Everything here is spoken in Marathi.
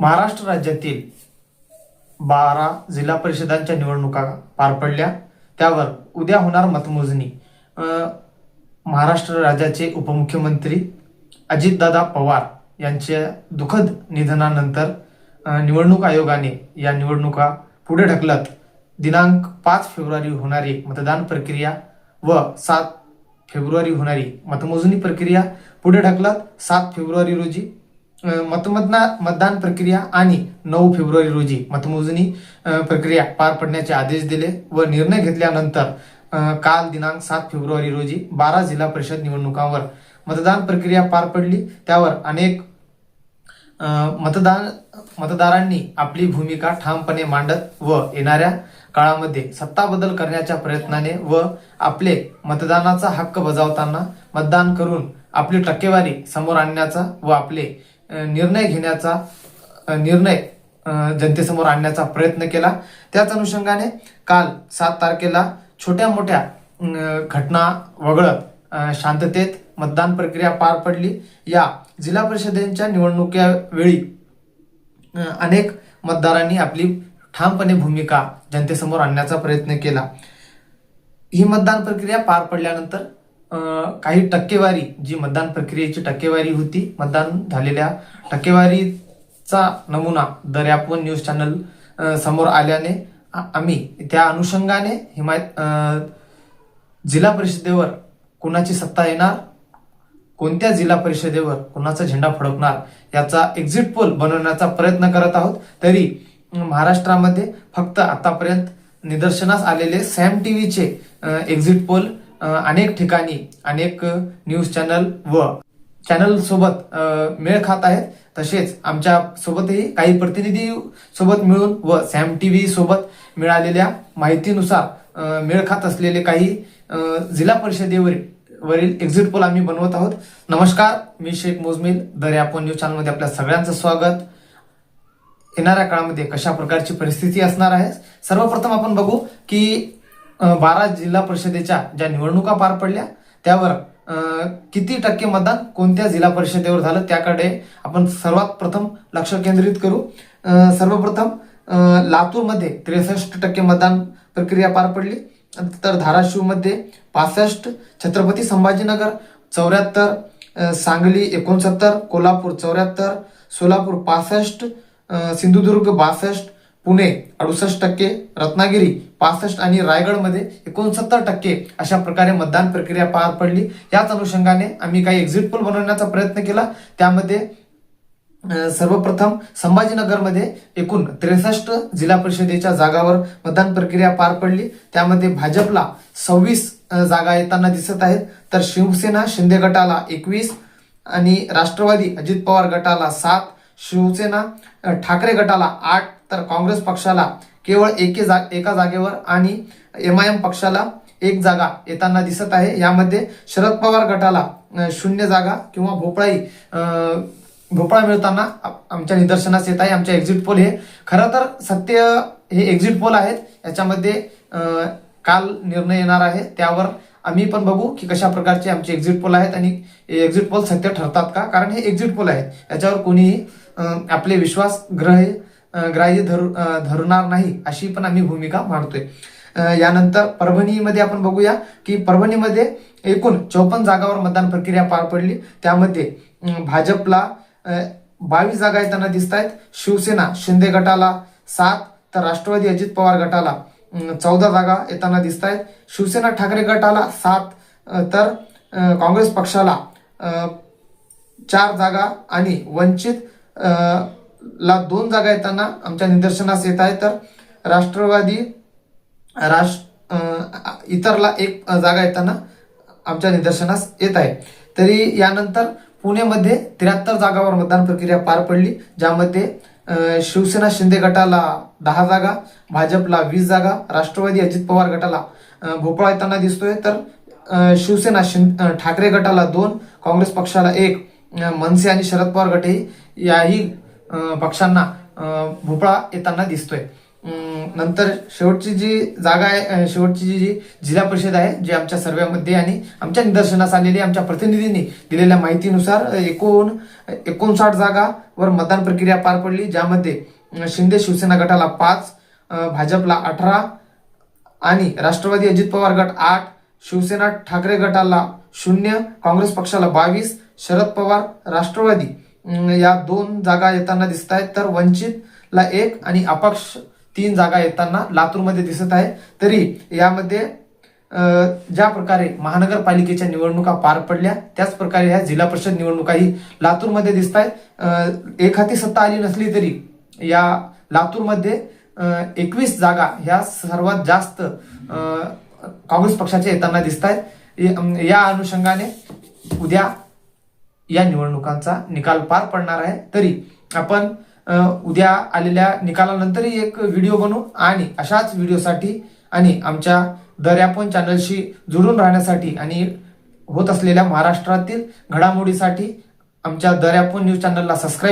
महाराष्ट्र राज्यातील बारा जिल्हा परिषदांच्या निवडणुका पार पडल्या. त्यावर उद्या होणार मतमोजणी. महाराष्ट्र राज्याचे उपमुख्यमंत्री अजितदादा पवार यांच्या दुःखद निधनानंतर निवडणूक आयोगाने या निवडणुका पुढे ढकलत दिनांक पाच फेब्रुवारी होणारी मतदान प्रक्रिया व सात फेब्रुवारी होणारी मतमोजणी प्रक्रिया पुढे ढकलत सात फेब्रुवारी रोजी मतमतना मतदान प्रक्रिया आणि नऊ फेब्रुवारी रोजी मतमोजणी प्रक्रिया पार पडण्याचे आदेश दिले व निर्णय घेतल्यानंतर काल दिनांक सात फेब्रुवारी रोजी बारा जिल्हा परिषद निवडणुकांवर मतदान प्रक्रिया पार पडली. त्यावर अनेक मतदान मतदारांनी आपली भूमिका ठामपणे मांडत व येणाऱ्या काळामध्ये सत्ता बदल करण्याच्या प्रयत्नाने व आपले मतदानाचा हक्क बजावताना मतदान करून आपली टक्केवारी समोर आणण्याचा व आपले निर्णय घेण्याचा निर्णय जनतेसमोर आणण्याचा प्रयत्न केला. त्याच अनुषंगाने काल सात तारखेला छोट्या मोठ्या घटना वगळत शांततेत मतदान प्रक्रिया पार पडली. या जिल्हा परिषदेच्या निवडणुकीवेळी अनेक मतदारांनी आपली ठामपणे भूमिका जनतेसमोर आणण्याचा प्रयत्न केला. ही मतदान प्रक्रिया पार पडल्यानंतर काही टक्केवारी जी मतदान प्रक्रियेची टक्केवारी होती मतदान झालेल्या टक्केवारीचा नमुना दर्यापूर न्यूज चॅनल समोर आल्याने आम्ही त्या अनुषंगाने हिमायत जिल्हा परिषदेवर कुणाची सत्ता येणार कोणत्या जिल्हा परिषदेवर कुणाचा झेंडा फडकणार याचा एक्झिट पोल बनवण्याचा प्रयत्न करत आहोत. तरी महाराष्ट्रामध्ये फक्त आतापर्यंत निदर्शनास आलेले सॅम टीव्हीचे एक्झिट पोल अनेक ठिकाणी अनेक न्यूज चॅनल व चॅनल सोबत मेळ खात आहेत. तसेच आमच्या सोबतही काही प्रतिनिधी सोबत मिळून व सॅम टीव्ही सोबत मिळालेल्या माहितीनुसार मेळ खात असलेले काही जिल्हा परिषदेवरील वरील एक्झिट पोल आम्ही बनवत आहोत. नमस्कार मी शेख मोजमिल. दर्यापोन न्यूज चॅनलमध्ये आपल्या सगळ्यांचं स्वागत. येणाऱ्या काळामध्ये कशा प्रकारची परिस्थिती असणार आहे? सर्वप्रथम आपण बघू की बारा जिल्हा परिषदेच्या ज्या निवडणुका पार पडल्या त्यावर किती टक्के मतदान कोणत्या जिल्हा परिषदेवर झालं त्याकडे आपण सर्वात प्रथम लक्ष केंद्रित करू. सर्वप्रथम लातूरमध्ये त्रेसष्ट टक्के मतदान प्रक्रिया पार पडली. तर धाराशिवमध्ये पासष्ट छत्रपती संभाजीनगर चौऱ्याहत्तर सांगली एकोणसत्तर कोल्हापूर चौऱ्याहत्तर सोलापूर पासष्ट सिंधुदुर्ग बासष्ट पुणे अडुसष्ट टक्के रत्नागिरी पासष्ट आणि रायगडमध्ये एकोणसत्तर टक्के अशा प्रकारे मतदान प्रक्रिया पार पडली. याच अनुषंगाने आम्ही काही एक्झिट पोल बनवण्याचा प्रयत्न केला. त्यामध्ये सर्वप्रथम संभाजीनगरमध्ये एकूण त्रेसष्ट जिल्हा परिषदेच्या जागावर मतदान प्रक्रिया पार पडली. त्यामध्ये भाजपला सव्वीस जागा येताना दिसत आहेत. तर शिवसेना शिंदे गटाला एकवीस आणि राष्ट्रवादी अजित पवार गटाला सात शिवसेना ठाकरे गटाला आठ तर काँग्रेस पक्षाला केवळ एके जा एका जागेवर आणि एम आय एम पक्षाला एक जागा येताना दिसत आहे. यामध्ये शरद पवार गटाला शून्य जागा किंवा भोपळाई भोपळा मिळताना आमच्या निदर्शनास येत आहे. आमच्या एक्झिट पोल हे खरं तर सत्य हे एक्झिट पोल आहेत. याच्यामध्ये काल निर्णय येणार आहे. त्यावर आम्ही पण बघू की कशा प्रकारचे आमचे एक्झिट पोल आहेत आणि एक्झिट पोल सत्य ठरतात का? कारण हे एक्झिट पोल आहेत. याच्यावर कोणीही आपले विश्वास ग्रह ग्राह्य धरू धरणार नाही अशी पण आम्ही भूमिका मांडतोय. यानंतर परभणीमध्ये आपण बघूया की परभणीमध्ये एकूण चौपन्न जागावर मतदान प्रक्रिया पार पडली. त्यामध्ये भाजपला बावीस जागा येताना दिसत आहेत शिवसेना शिंदे गटाला सात तर राष्ट्रवादी अजित पवार गटाला चौदा जागा येताना दिसत आहेत शिवसेना ठाकरे गटाला सात तर काँग्रेस पक्षाला चार जागा आणि वंचित ला दोन जागा येताना आमच्या निदर्शनास येत आहे. तर राष्ट्रवादी राष्ट्र इतरला एक जागा येताना आमच्या निदर्शनास येत आहे. तरी यानंतर पुणेमध्ये त्र्याहत्तर जागावर मतदान प्रक्रिया पार पडली ज्यामध्ये शिवसेना शिंदे गटाला दहा जागा भाजपला वीस जागा राष्ट्रवादी अजित पवार गटाला भोपळा येताना दिसतोय. तर शिवसेना शिंद ठाकरे गटाला दोन काँग्रेस पक्षाला एक मनसे आणि शरद पवार गटही याही पक्षांना भोपळा येताना दिसतोय. नंतर शेवटची जी जागा आहे शेवटची जी जी जिल्हा परिषद आहे जी आमच्या सर्व्यामध्ये आणि आमच्या निदर्शनास आलेली आमच्या प्रतिनिधींनी दिलेल्या माहितीनुसार एकोण एकूण एकोणसाठ जागावर मतदान प्रक्रिया पार पडली ज्यामध्ये शिंदे शिवसेना गटाला पाच भाजपला अठरा आणि राष्ट्रवादी अजित पवार गट आठ शिवसेना ठाकरे गटाला शून्य काँग्रेस पक्षाला बावीस शरद पवार राष्ट्रवादी. या दोन जागा येताना दिसत आहेत तर वंचितला एक आणि अपक्ष तीन जागा येताना लातूरमध्ये दिसत आहे. तरी यामध्ये ज्या प्रकारे महानगरपालिकेच्या निवडणुका पार पडल्या त्याच प्रकारे ह्या जिल्हा परिषद निवडणुकाही लातूरमध्ये दिसत आहेत एक हाती सत्ता आली नसली तरी या लातूरमध्ये एकवीस जागा ह्या सर्वात जास्त काँग्रेस पक्षाच्या येताना दिसत आहेत या अनुषंगाने उद्या या निवडणुकांचा निकाल पार पडणार आहे. तरी आपण उद्या आलेल्या निकालानंतरही एक व्हिडिओ बनवू आणि अशाच व्हिडिओसाठी आणि आमच्या दर्यापण चॅनलशी जुळून राहण्यासाठी आणि होत असलेल्या महाराष्ट्रातील घडामोडीसाठी आमच्या दर्यापण न्यूज चॅनलला सबस्क्राईब